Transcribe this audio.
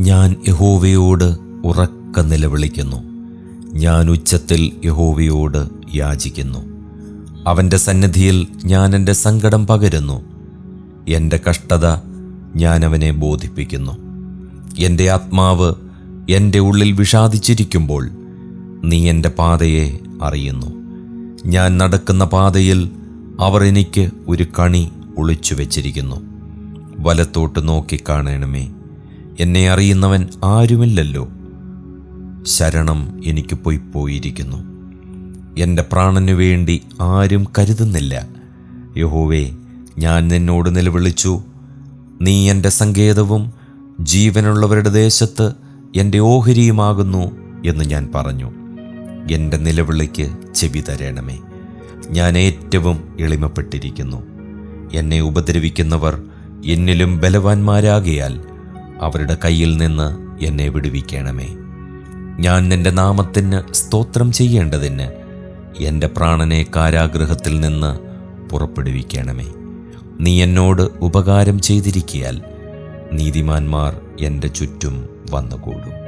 ഞാൻ യഹോവയോട് ഉറക്ക നിലവിളിക്കുന്നു. ഞാൻ ഉച്ചത്തിൽ യഹോവയോട് യാചിക്കുന്നു. അവന്റെ സന്നിധിയിൽ ഞാൻ എന്റെ സങ്കടം പകരുന്നു. എന്റെ കഷ്ടത ഞാൻ അവനെ ബോധിപ്പിക്കുന്നു. എന്റെ ആത്മാവ് എന്റെ ഉള്ളിൽ വിഷാദിച്ചിരിക്കുമ്പോൾ നീ എന്റെ പാതയെ അറിയുന്നു. ഞാൻ നടക്കുന്ന പാതയിൽ അവർ എനിക്ക് ഒരു കണി ഒളിച്ചു വെച്ചിരിക്കുന്നു. വലത്തോട്ട് നോക്കിക്കാണണമേ എന്നെ അറിയുന്നവൻ ആരുമില്ലല്ലോ. ശരണം എനിക്ക് പോയി പോയിരിക്കുന്നു. എന്റെ പ്രാണനു വേണ്ടി ആരും കരുതുന്നില്ല. യഹോവേ ഞാൻ നിന്നോട് നിലവിളിച്ചു. നീ എന്റെ സങ്കേതവും ജീവനുള്ളവരുടെ ദേശത്ത് എന്റെ ഓഹരിയുമാകുന്നു എന്ന് ഞാൻ പറഞ്ഞു. എന്റെ നിലവിളിക്ക് ചെവി തരണമേ. ഞാൻ ഏറ്റവും എളിമപ്പെട്ടിരിക്കുന്നു. എന്നെ ഉപദ്രവിക്കുന്നവർ എന്നിലും ബലവാന്മാരാകിയാൽ അവരുടെ കയ്യിൽ നിന്ന് എന്നെ വിടുവിക്കണമേ. ഞാൻ നിന്റെ നാമത്തിന് സ്തോത്രം ചെയ്യേണ്ടതിന് എന്റെ പ്രാണനെ കാരാഗ്രഹത്തിൽ നിന്ന് പുറപ്പെടുവിക്കണമേ. നീ എന്നോട് ഉപകാരം ചെയ്തിരിക്കിയാൽ നീതിമാന്മാർ എന്റെ ചുറ്റും വന്നുകൂടും.